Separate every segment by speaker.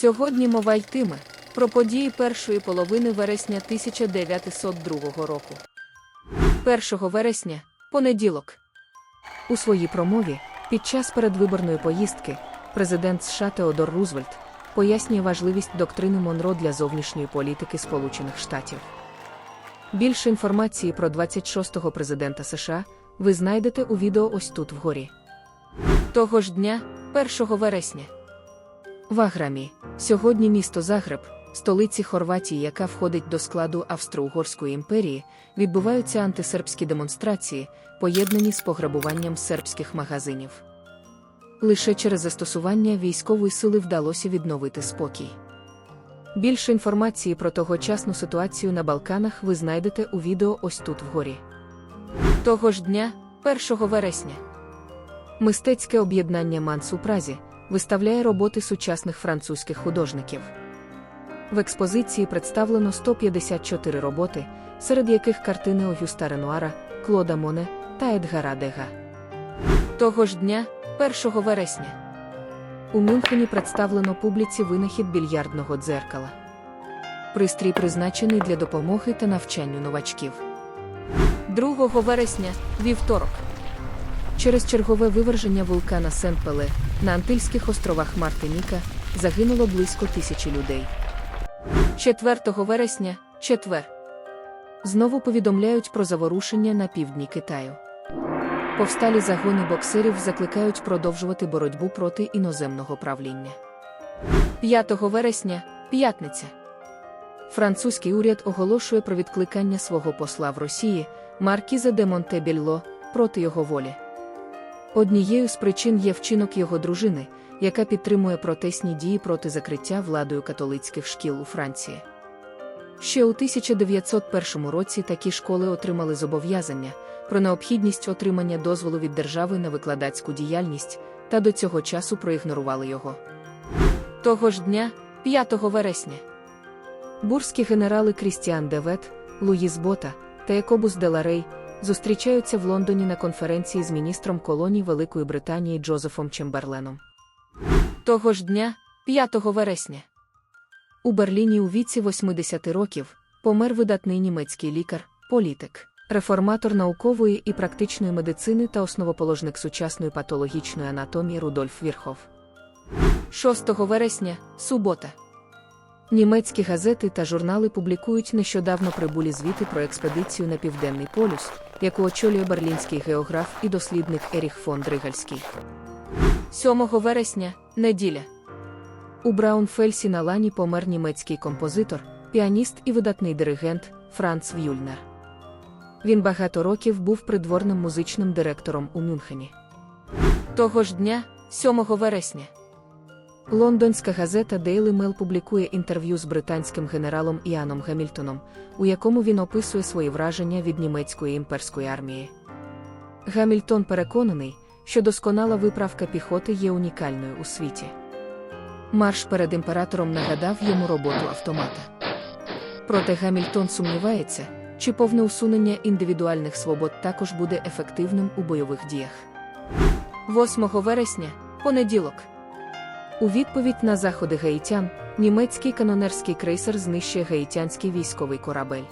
Speaker 1: Сьогодні мова йтиме про події першої половини вересня 1902 року. 1 вересня понеділок. У своїй промові під час передвиборної поїздки президент США Теодор Рузвельт пояснює важливість доктрини Монро для зовнішньої політики Сполучених Штатів. Більше інформації про 26-го президента США ви знайдете у відео ось тут вгорі. Того ж дня, 1 вересня. В Аграмі, сьогодні місто Загреб, столиці Хорватії, яка входить до складу Австро-Угорської імперії, відбуваються антисербські демонстрації, поєднані з пограбуванням сербських магазинів. Лише через застосування військової сили вдалося відновити спокій. Більше інформації про тогочасну ситуацію на Балканах ви знайдете у відео ось тут вгорі. Того ж дня, 1 вересня. Мистецьке об'єднання Манс у Празі виставляє роботи сучасних французьких художників. В експозиції представлено 154 роботи, серед яких картини Огюста Ренуара, Клода Моне та Едгара Дега. Того ж дня, 1 вересня, у Мюнхені представлено публіці винахід більярдного дзеркала. Пристрій призначений для допомоги та навчанню новачків. 2 вересня, вівторок. Через чергове виверження вулкана Сен-Пеле на Антильських островах Мартиніка загинуло близько тисячі людей. 4 вересня, четвер. Знову повідомляють про заворушення на півдні Китаю. Повсталі загони боксерів закликають продовжувати боротьбу проти іноземного правління. 5 вересня, п'ятниця. Французький уряд оголошує про відкликання свого посла в Росії, Маркіза де Монтебельло, проти його волі. Однією з причин є вчинок його дружини, яка підтримує протестні дії проти закриття владою католицьких шкіл у Франції. Ще у 1901 році такі школи отримали зобов'язання про необхідність отримання дозволу від держави на викладацьку діяльність, та до цього часу проігнорували його. Того ж дня, 5 вересня, бурські генерали Крістіан Девет, Луїс Бота та Якобус Деларей зустрічаються в Лондоні на конференції з міністром колоній Великої Британії Джозефом Чемберленом. Того ж дня, 5 вересня, у Берліні у віці 80 років помер видатний німецький лікар, політик, реформатор наукової і практичної медицини та основоположник сучасної патологічної анатомії Рудольф Вірхов. 6 вересня, субота. Німецькі газети та журнали публікують нещодавно прибулі звіти про експедицію на Південний полюс, яку очолює берлінський географ і дослідник Еріх фон Дригальський. 7 вересня, неділя. У Браунфельсі на лані помер німецький композитор, піаніст і видатний диригент Франц В'юльнер. Він багато років був придворним музичним директором у Мюнхені. Того ж дня, 7 вересня. Лондонська газета Daily Mail публікує інтерв'ю з британським генералом Іаном Гамільтоном, у якому він описує свої враження від німецької імперської армії. Гамільтон переконаний, що досконала виправка піхоти є унікальною у світі. Марш перед імператором нагадав йому роботу автомата. Проте Гамільтон сумнівається, чи повне усунення індивідуальних свобод також буде ефективним у бойових діях. 8 вересня, понеділок. У відповідь на заходи гаїтян, німецький канонерський крейсер знищує гаїтянський військовий корабель.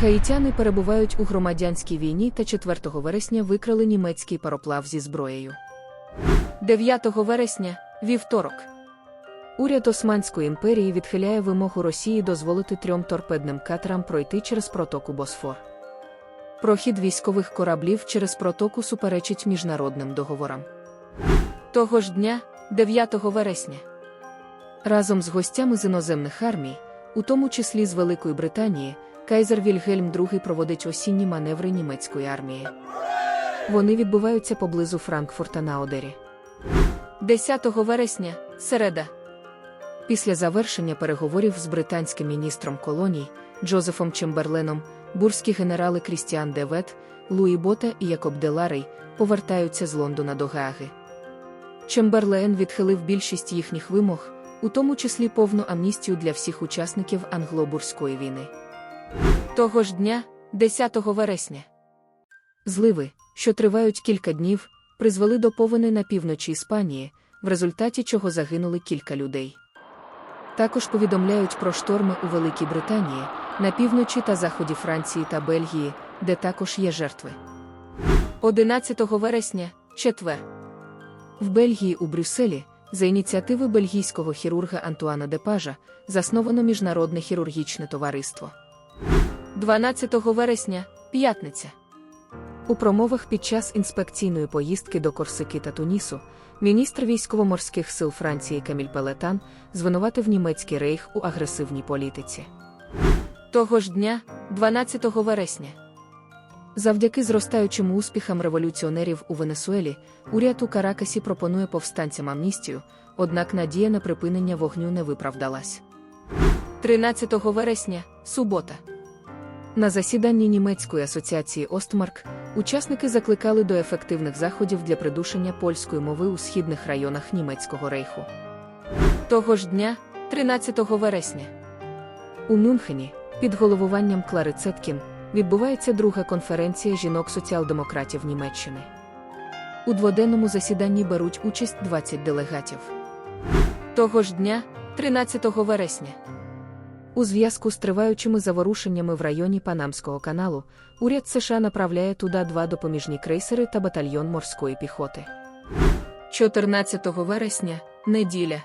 Speaker 1: Гаїтяни перебувають у громадянській війні та 4 вересня викрали німецький пароплав зі зброєю. 9 вересня, вівторок. Уряд Османської імперії відхиляє вимогу Росії дозволити трьом торпедним катерам пройти через протоку Босфор. Прохід військових кораблів через протоку суперечить міжнародним договорам. Того ж дня, 9 вересня, разом з гостями з іноземних армій, у тому числі з Великої Британії, Кайзер Вільгельм II проводить осінні маневри німецької армії. Вони відбуваються поблизу Франкфурта на Одері. 10 вересня, середа. Після завершення переговорів з британським міністром колоній Джозефом Чемберленом, бурські генерали Крістіан Девет, Луї Бота і Якоб Деларей повертаються з Лондона до Гааги. Чемберлен відхилив більшість їхніх вимог, у тому числі повну амністію для всіх учасників англо-бурської війни. Того ж дня, 10 вересня, зливи, що тривають кілька днів, призвели до повені на півночі Іспанії, в результаті чого загинули кілька людей. Також повідомляють про шторми у Великій Британії, на півночі та заході Франції та Бельгії, де також є жертви. 11 вересня, четвер. В Бельгії у Брюсселі, за ініціативи бельгійського хірурга Антуана Депажа, засновано Міжнародне хірургічне товариство. 12 вересня, п'ятниця. У промовах під час інспекційної поїздки до Корсики та Тунісу міністр військово-морських сил Франції Каміль Пелетан звинуватив німецький рейх у агресивній політиці. Того ж дня, 12 вересня. Завдяки зростаючим успіхам революціонерів у Венесуелі, уряд у Каракасі пропонує повстанцям амністію, однак надія на припинення вогню не виправдалась. 13 вересня, субота. На засіданні німецької асоціації Остмарк учасники закликали до ефективних заходів для придушення польської мови у східних районах німецького рейху. Того ж дня, 13 вересня, у Мюнхені, під головуванням Клари Цеткін, відбувається друга конференція жінок-соціал-демократів Німеччини. У дводенному засіданні беруть участь 20 делегатів. Того ж дня, 13 вересня. У зв'язку з триваючими заворушеннями в районі Панамського каналу, уряд США направляє туди два допоміжні крейсери та батальйон морської піхоти. 14 вересня, неділя.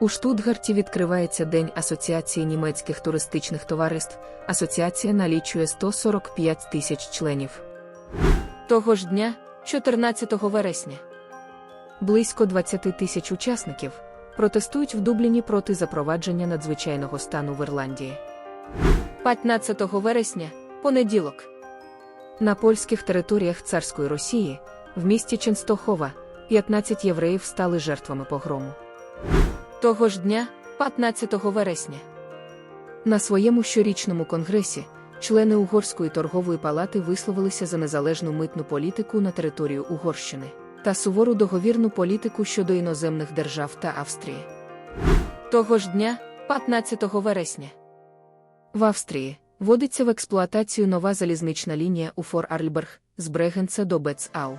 Speaker 1: У Штутгарті відкривається День Асоціації німецьких туристичних товариств. Асоціація налічує 145 тисяч членів. Того ж дня, 14 вересня, близько 20 тисяч учасників протестують в Дубліні проти запровадження надзвичайного стану в Ірландії. 15 вересня, понеділок. На польських територіях царської Росії, в місті Ченстохова, 15 євреїв стали жертвами погрому. Того ж дня, 15 вересня, на своєму щорічному конгресі члени Угорської торгової палати висловилися за незалежну митну політику на територію Угорщини та сувору договірну політику щодо іноземних держав та Австрії. Того ж дня, 15 вересня, в Австрії вводиться в експлуатацію нова залізнична лінія у Фор Арльберг з Брегенца до Бецау.